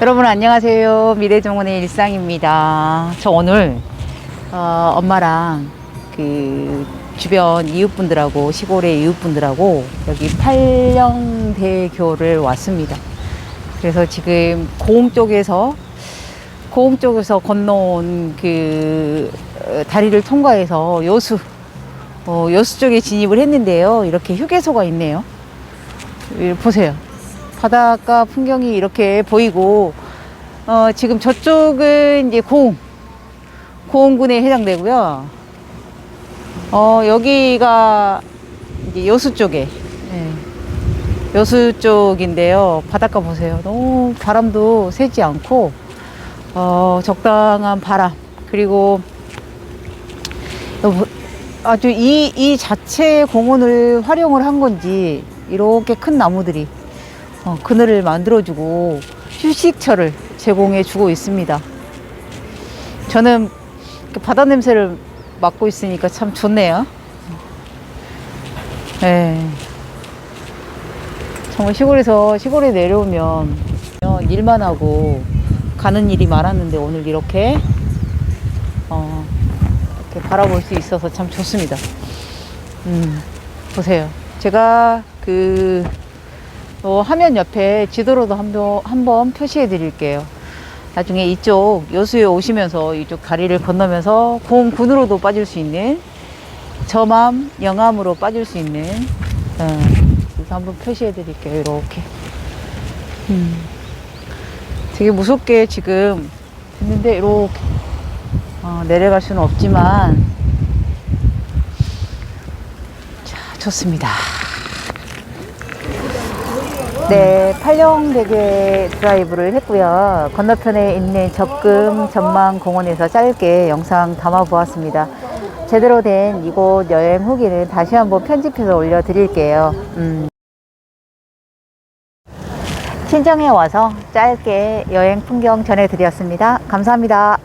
여러분 안녕하세요. 미래정원의 일상입니다. 저 오늘 어, 엄마랑 그 주변 이웃분들하고 시골의 이웃분들하고 여기 팔령대교를 왔습니다. 그래서 지금 고흥 쪽에서 고흥 쪽에서 건너온 그 어, 다리를 통과해서 여수 어, 여수 쪽에 진입을 했는데요. 이렇게 휴게소가 있네요. 여기 보세요. 바닷가 풍경이 이렇게 보이고 어, 지금 저쪽은 이제 고흥 고흥군에 해당되고요. 어, 여기가 이제 여수 쪽에 네. 여수 쪽인데요. 바닷가 보세요. 너무 바람도 세지 않고 어, 적당한 바람 그리고 뭐 아주 이, 이 자체 공원을 활용을 한 건지 이렇게 큰 나무들이 어, 그늘을 만들어주고 휴식처를 제공해 주고 있습니다. 저는 이렇게 바다 냄새를 맡고 있으니까 참 좋네요. 네. 정말 시골에서 시골에 내려오면 일만 하고 가는 일이 많았는데 오늘 이렇게 어, 이렇게 바라볼 수 있어서 참 좋습니다. 음, 보세요. 제가 그 어, 화면 옆에 지도로도 한번, 한번 표시해 드릴게요. 나중에 이쪽 여수에 오시면서 이쪽 다리를 건너면서 공군으로도 빠질 수 있는 저맘, 영암으로 빠질 수 있는 어, 이거 한번 표시해 드릴게요. 이렇게. 음, 되게 무섭게 지금 됐는데 이렇게 어, 내려갈 수는 없지만 자 좋습니다. 네, 팔령대교에 드라이브를 했고요. 건너편에 있는 적금 전망 공원에서 짧게 영상 담아 보았습니다. 제대로 된 이곳 여행 후기는 다시 한번 편집해서 올려 드릴게요. 음. 친정에 와서 짧게 여행 풍경 전해 드렸습니다. 감사합니다.